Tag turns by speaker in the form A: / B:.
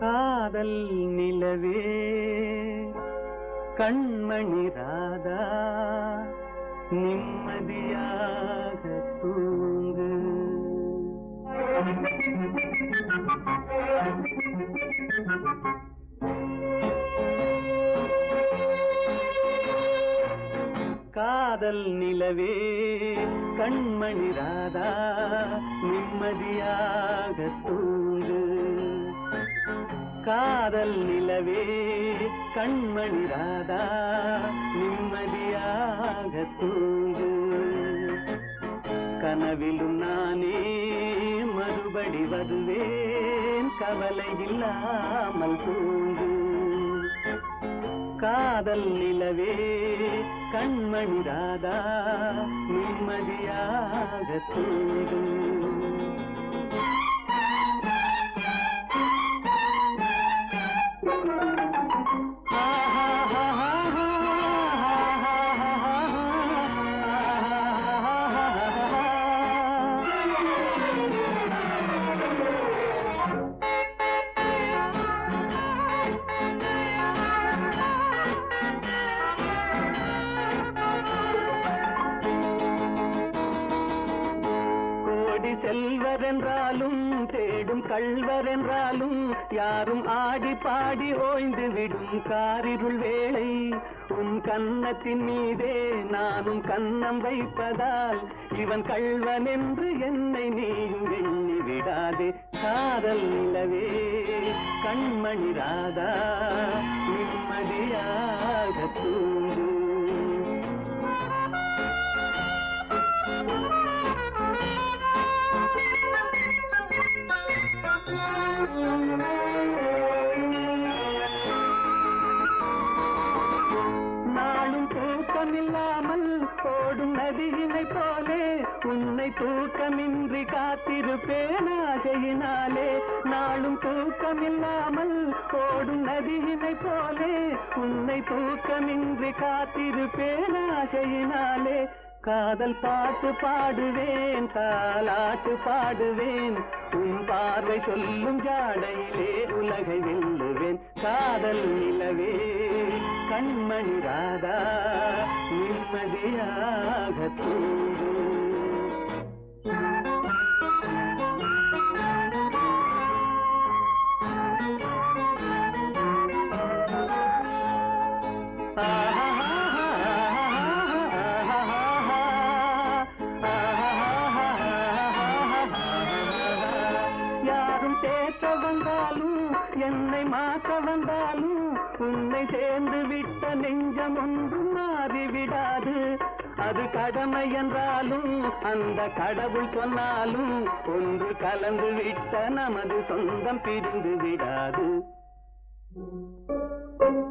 A: காதல் நிலவே கண்மணி ராதா நிம்மதியாக தூங்கு. காதல் நிலவே. கண்மணி ராதா நிம்மதியாக தூங்கு. காதல் நிலவே. கண்மணி ராதா நிம்மதியாக தூங்கு. கனவிலும் நானே மறுபடி வருவேன். கவலை இல்லாமல் தூங்கு. காதல் நிலவே கண்மணி ராதா நிம்மதியாக தூங்கு. செல்வரென்றாலும் தேடும் கள்வரென்றாலும் யாரும் ஆடி பாடி ஓய்ந்து விடும் காரிருள் வேளை. உன் கன்னத்தின் மீதே நானும் கன்னம் வைப்பதால் இவன் கள்வன் என்று என்னை நீயும் எண்ணி விடாதே. காதல் நிலவே கண்மணி ராதா நிம்மதியாக தூங்கு. ஓடும் நதியினை போலே உன்னை தூக்கமின்றி காத்திருப்பேன் ஆசையினாலே. நாளும் தூக்கமில்லாமல் ஓடும் நதியினை போலே உன்னை தூக்கமின்றி காத்திருப்பேன் ஆசையினாலே. காதல் பாட்டு பாடுவேன் தாலாட்டு பாடுவேன் உன் பார்வை சொல்லும் ஜாடையிலே உலகை வெல்லுவேன். காதல் நிலவே கண்மணி ராதா. நிம்மதியாக தூங்கு யாரும் வந்தாலும் என்னை மாற்ற வந்தாலும் உன்னை சேர்ந்து விட்ட நெஞ்சம் ஒன்று மாறிவிடாது. அது கடமை என்றாலும் அந்த கடவுள் சொன்னாலும் ஒன்று கலந்து விட்ட நமது சொந்தம் பிரிந்து விடாது. thank you